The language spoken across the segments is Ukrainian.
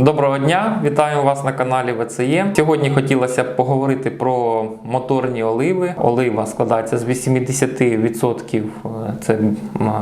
Доброго дня, вітаю вас на каналі ВЦЄ. Сьогодні хотілося б поговорити про моторні оливи. Олива складається з 80% це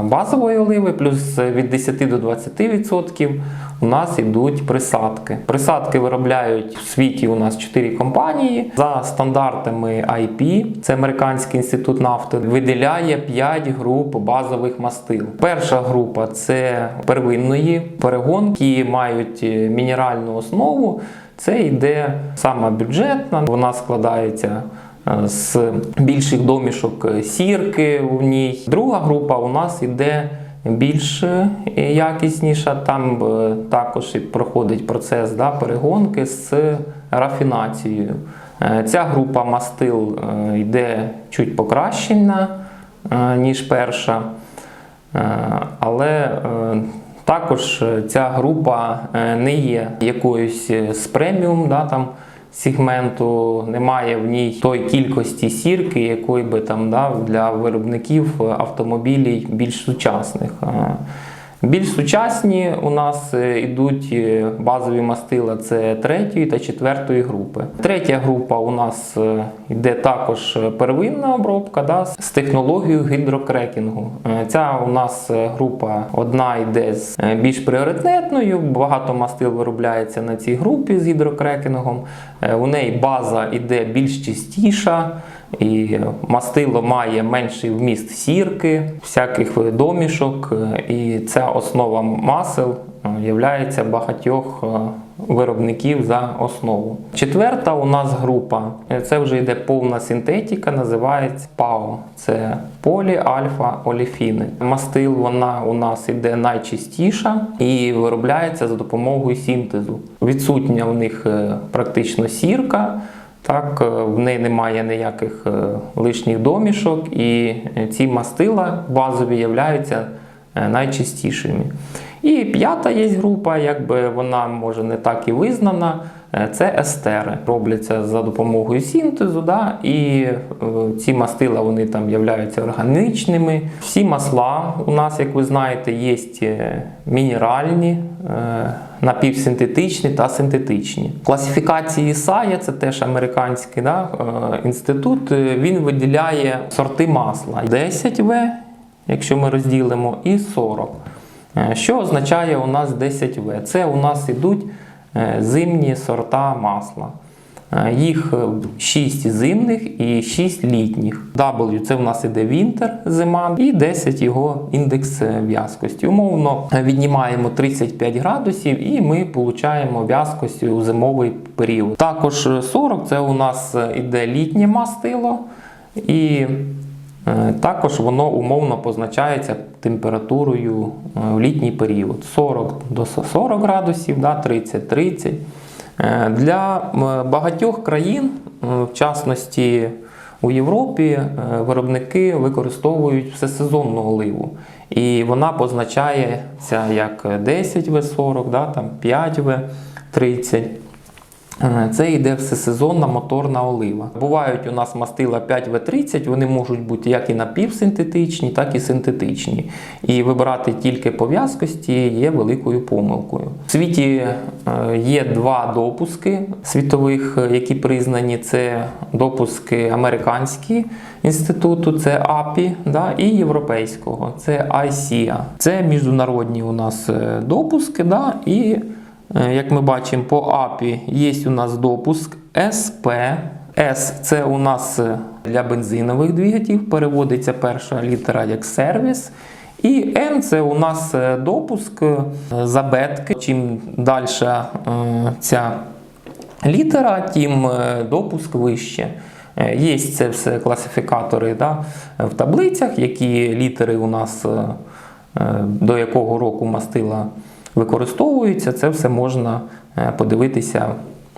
базової оливи, плюс від 10 до 20% у нас йдуть присадки. Присадки виробляють в світі у нас 4 компанії. За стандартами IP, це Американський інститут нафти, виділяє 5 груп базових мастил. Перша група це первинної перегонки, які мають е, мінеральну основу. Це йде сама бюджетна, вона складається з більших домішок е, сірки в ній. Друга група у нас йде більш е, якісніша. Там е, також і проходить процес да, перегонки з рафінацією. Е, Ця група мастил е, йде чуть покращена, е, ніж перша. Е, Але е, також е, ця група е, не є якоюсь е, з преміум да, там, сегменту, немає в ній той кількості сірки, якої би там да, для виробників е, автомобілів більш сучасних. Е, Більш сучасні у нас е, йдуть е, базові мастила це третьої та четвертої групи. Третя група у нас е, йде також е, первинна обробка да, з технологією гідрокрекінгу. Е, Ця у нас е, група одна йде з е, більш пріоритетною. Багато мастил виробляється на цій групі з гідрокрекінгом. Е, У неї база йде більш чистіша. І мастило має менший вміст сірки, всяких домішок, е, і ця основа масел є багатьох е, виробників за основу. Четверта у нас група. е, Це вже йде повна синтетика, називається ПАО. Це поліальфа-оліфіни. Мастил вона у нас іде найчистіша і виробляється за допомогою синтезу. Відсутня в них е, практично сірка. Так, е, в неї немає ніяких е, лишніх домішок, і е, ці мастила базові являються найчистішими. І п'ята є група, якби вона може не так і визнана. е, Це естери. Робляться за допомогою синтезу, да, і е, ці мастила вони там являються органічними. Всі масла у нас, як ви знаєте, є е, мінеральні, напівсинтетичні та синтетичні. Класифікації САЯ, це теж американський да, інститут, він виділяє сорти масла 10В, якщо ми розділимо, і 40. Е, Що означає у нас 10В? Це у нас ідуть е, зимні сорта масла. Е, Їх 6 зимних і 6 літніх. W це в нас іде вінтер, зима, і 10 його індекс в'язкості. Умовно віднімаємо 35 градусів і ми отримуємо в'язкость у зимовий період. Також е, 40 це у нас іде літнє мастило. І Також воно умовно позначається температурою е, в літній період 40 до 40 градусів, да, 30-30. Е, Для багатьох країн, в частності у Європі, е, виробники використовують всесезонну оливу. І вона позначається як 10В40, да, 5В30. Е, Це йде всесезонна моторна олива. Бувають у нас мастила 5В30, вони можуть бути як і напівсинтетичні, так і синтетичні. І вибирати тільки по в'язкості є великою помилкою. В світі е, є два допуски світових, е, які признані. Це допуски американські інституту, це API, да, і європейського, це ICA. Це міжнародні у нас допуски, да, і Як ми бачимо, по API є у нас допуск SP. S це у нас е, для бензинових двигателів, переводиться перша літера як сервіс. І N це у нас е, допуск е, забетки. Чим далі ця літера, тим е, допуск вище. Е, Є це все класифікатори да, в таблицях, які літери у нас е, е, до якого року мастила використовуються. Це все можна е, подивитися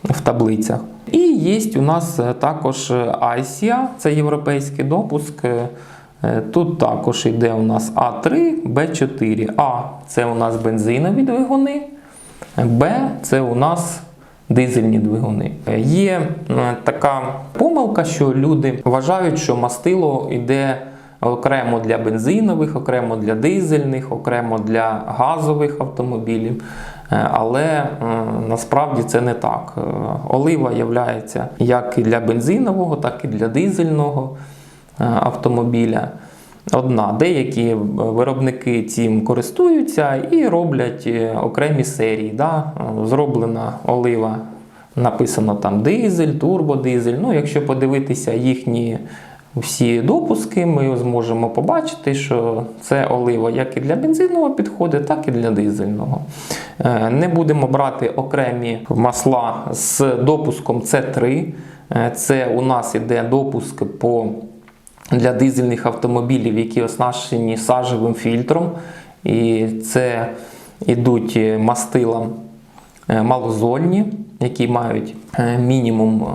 в таблицях. І є у нас е, також ICA, це європейський допуск. Е, Тут також йде у нас А3, Б4. А це у нас бензинові двигуни, Б це у нас дизельні двигуни. Є така помилка, що люди вважають, що мастило йде окремо для бензинових, окремо для дизельних, окремо для газових автомобілів. Е, Але насправді це не так. Е, Олива є як і для бензинового, так і для дизельного е, автомобіля. Одна. Деякі виробники цим користуються і роблять окремі серії. Да? Зроблена олива, написано там дизель, турбодизель. Ну, якщо подивитися їхні всі допуски, ми зможемо побачити, що це олива як і для бензинового підходить, так і для дизельного. Е, Не будемо брати окремі масла з допуском С3. Е, Це у нас іде допуск по для дизельних автомобілів, які оснащені сажевим фільтром. І це йдуть мастила е, малозольні, які мають мінімум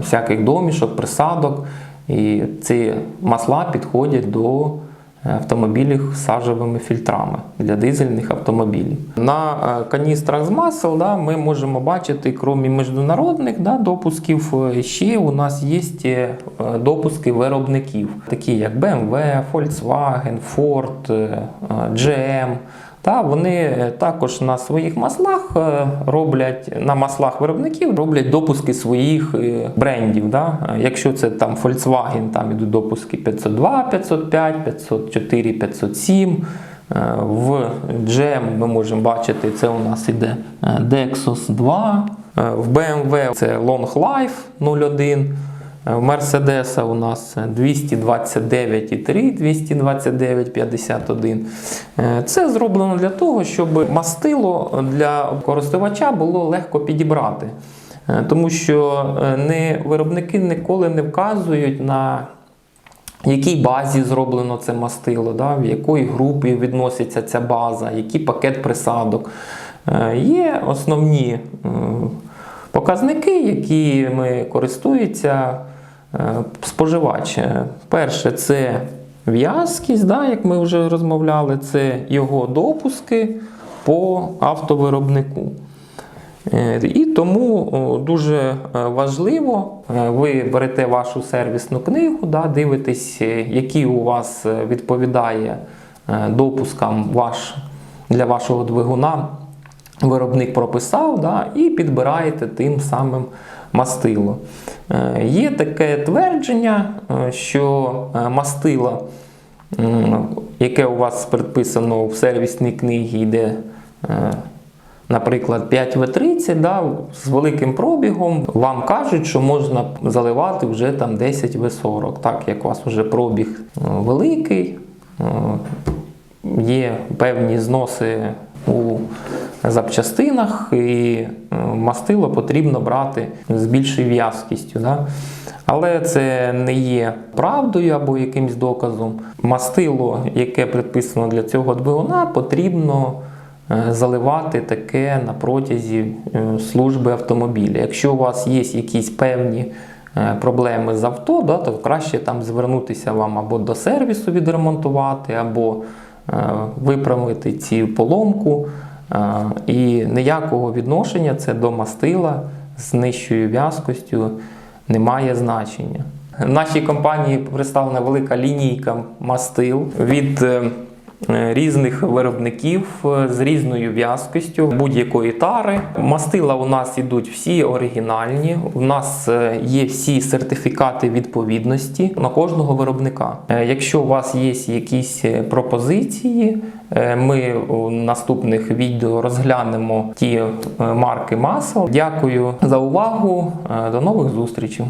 всяких домішок, присадок. І ці масла підходять до автомобілів з сажевими фільтрами для дизельних автомобілів. На е, каністрах з масел да, ми можемо бачити, крім міжнародних да, допусків, е, ще у нас є е, допуски виробників, такі як BMW, Volkswagen, Ford, е, GM. Та вони е, також на своїх маслах е, роблять на маслах виробників роблять допуски своїх е, брендів. Да? Якщо це там Volkswagen, там ідуть допуски 502, 505, 504, 507. Е, В GM ми можемо бачити, це у нас іде Dexos 2. Е, В BMW це Long Life 01. В Мерседеса у нас 229,3, 229,51. Е, Це зроблено для того, щоб мастило для користувача було легко підібрати. Е, Тому що е, не, виробники ніколи не вказують на якій базі зроблено це мастило, да, в якої групі відноситься ця база, який пакет присадок. Е, Є основні е, показники, якими користується е, споживач. Е, Перше, це в'язкість, да, як ми вже розмовляли, це його допуски по автовиробнику. Е, І тому дуже е, важливо, ви берете вашу сервісну книгу, да, дивитесь, який у вас відповідає допускам ваш, для вашого двигуна. Виробник прописав да, і підбираєте тим самим мастило. Е, Є таке твердження, е, що е, мастило, яке у вас предписано в сервісній книгі, йде наприклад, 5В30 да, з великим пробігом, вам кажуть, що можна заливати вже там 10В40, так як у вас вже пробіг великий, є певні зноси у запчастинах, і е, мастило потрібно брати з більшою в'язкістю. Да? Але це не є правдою або якимсь доказом. Мастило, яке предписано для цього двигуна, потрібно е, заливати таке на протязі е, служби автомобіля. Якщо у вас є якісь певні проблеми з авто, да, то краще там звернутися вам або до сервісу відремонтувати, або виправити цю поломку. І ніякого відношення це до мастила з нижчою в'язкостю не має значення. В нашій компанії представлена велика лінійка мастил від е, різних виробників е, з різною в'язкостю будь-якої тари. Мастила у нас ідуть всі оригінальні. У нас е, є всі сертифікати відповідності на кожного виробника. Е, Якщо у вас є якісь е, пропозиції, е, ми у наступних відео розглянемо ті е, марки масел. Дякую за увагу. Е, До нових зустрічей.